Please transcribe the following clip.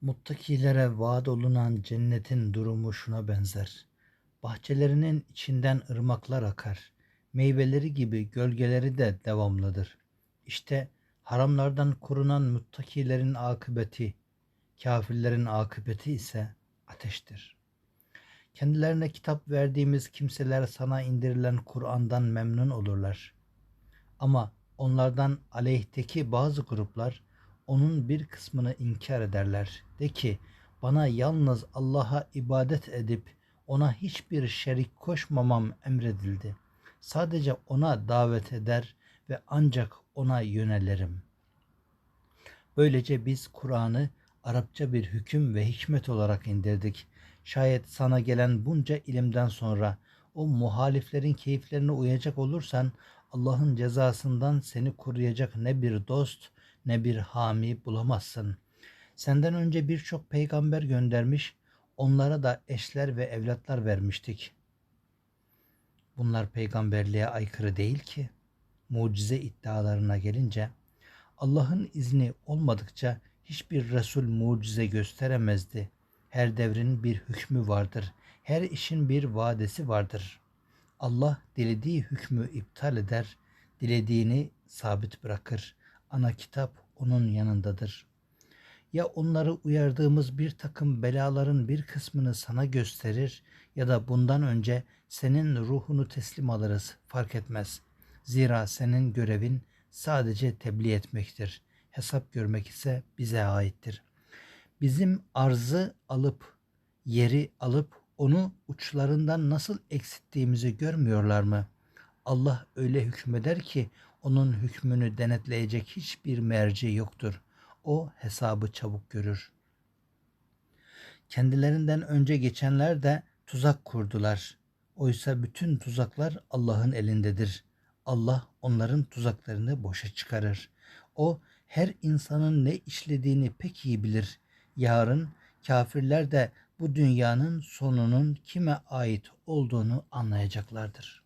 Muttakilere vaat olunan cennetin durumu şuna benzer. Bahçelerinin içinden ırmaklar akar. Meyveleri gibi gölgeleri de devamlıdır. İşte haramlardan korunan muttakilerin akıbeti, kafirlerin akıbeti ise ateştir. Kendilerine kitap verdiğimiz kimseler sana indirilen Kur'an'dan memnun olurlar. Ama onlardan aleyhteki bazı gruplar onun bir kısmını inkar ederler. De ki bana yalnız Allah'a ibadet edip ona hiçbir şerik koşmamam emredildi. Sadece ona davet eder ve ancak ona yönelirim. Böylece biz Kur'an'ı Arapça bir hüküm ve hikmet olarak indirdik. Şayet sana gelen bunca ilimden sonra o muhaliflerin keyiflerine uyacak olursan Allah'ın cezasından seni koruyacak ne bir dost ne bir hami bulamazsın. Senden önce birçok peygamber göndermiş, onlara da eşler ve evlatlar vermiştik. Bunlar peygamberliğe aykırı değil ki. Mucize iddialarına gelince Allah'ın izni olmadıkça hiçbir Resul mucize gösteremezdi. Her devrin bir hükmü vardır. Her işin bir vadesi vardır. Allah dilediği hükmü iptal eder, dilediğini sabit bırakır. Ana kitap onun yanındadır. Ya onları uyardığımız bir takım belaların bir kısmını sana gösterir ya da bundan önce senin ruhunu teslim alırız fark etmez. Zira senin görevin sadece tebliğ etmektir. Hesap görmek ise bize aittir. Bizim arzı alıp yeri alıp onu uçlarından nasıl eksittiğimizi görmüyorlar mı? Allah öyle hükmeder ki onun hükmünü denetleyecek hiçbir merci yoktur. O hesabı çabuk görür. Kendilerinden önce geçenler de tuzak kurdular. Oysa bütün tuzaklar Allah'ın elindedir. Allah onların tuzaklarını boşa çıkarır. O her insanın ne işlediğini pek iyi bilir. Yarın kafirler de bu dünyanın sonunun kime ait olduğunu anlayacaklardır.